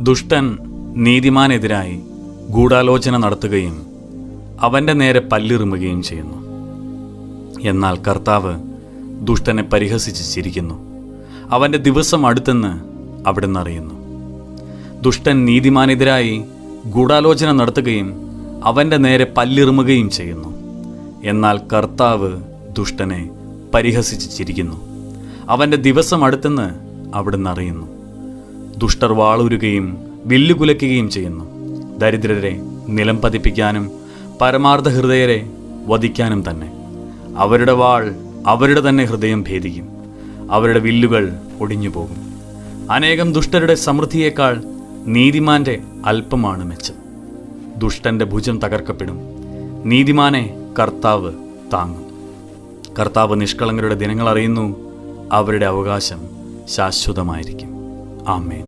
ദുഷ്ടൻ നീതിമാനെതിരായി ഗൂഢാലോചന നടത്തുകയും അവന്റെ നേരെ പല്ലിറുമുകയും ചെയ്യുന്നു. എന്നാൽ കർത്താവ് ദുഷ്ടനെ പരിഹസിച്ച് ചിരിക്കുന്നു. അവന്റെ ദിവസം അടുത്തെന്ന് അവിടുന്ന് അറിയുന്നു. ദുഷ്ടൻ നീതിമാനെതിരായി ഗൂഢാലോചന നടത്തുകയും അവന്റെ നേരെ പല്ലിറുമുകയും ചെയ്യുന്നു. എന്നാൽ കർത്താവ് ദുഷ്ടനെ പരിഹസിച്ച് ചിരിക്കുന്നു. അവന്റെ ദിവസം അടുത്തെന്ന് അവിടുന്ന് അറിയുന്നു. ദുഷ്ടർ വാളൂരുകയും വില്ലുകുലയ്ക്കുകയും ചെയ്യുന്നു. ദരിദ്രരെ നിലം പതിപ്പിക്കാനും പരമാർത്ഥ ഹൃദയരെ വധിക്കാനും തന്നെ. അവരുടെ വാൾ അവരുടെ തന്നെ ഹൃദയം ഭേദിക്കും. അവരുടെ വില്ലുകൾ ഒടിഞ്ഞു പോകും അനേകം ദുഷ്ടരുടെ സമൃദ്ധിയേക്കാൾ നീതിമാന്റെ അല്പമാണ് മെച്ചം. ദുഷ്ടന്റെ ഭുജം തകർക്കപ്പെടും. നീതിമാനെ കർത്താവ് താങ്ങും. കർത്താവ് നിഷ്കളങ്കരുടെ ദിനങ്ങൾ അറിയുന്നു. അവരുടെ അവകാശം ശാശ്വതമായിരിക്കും. ആമേൻ.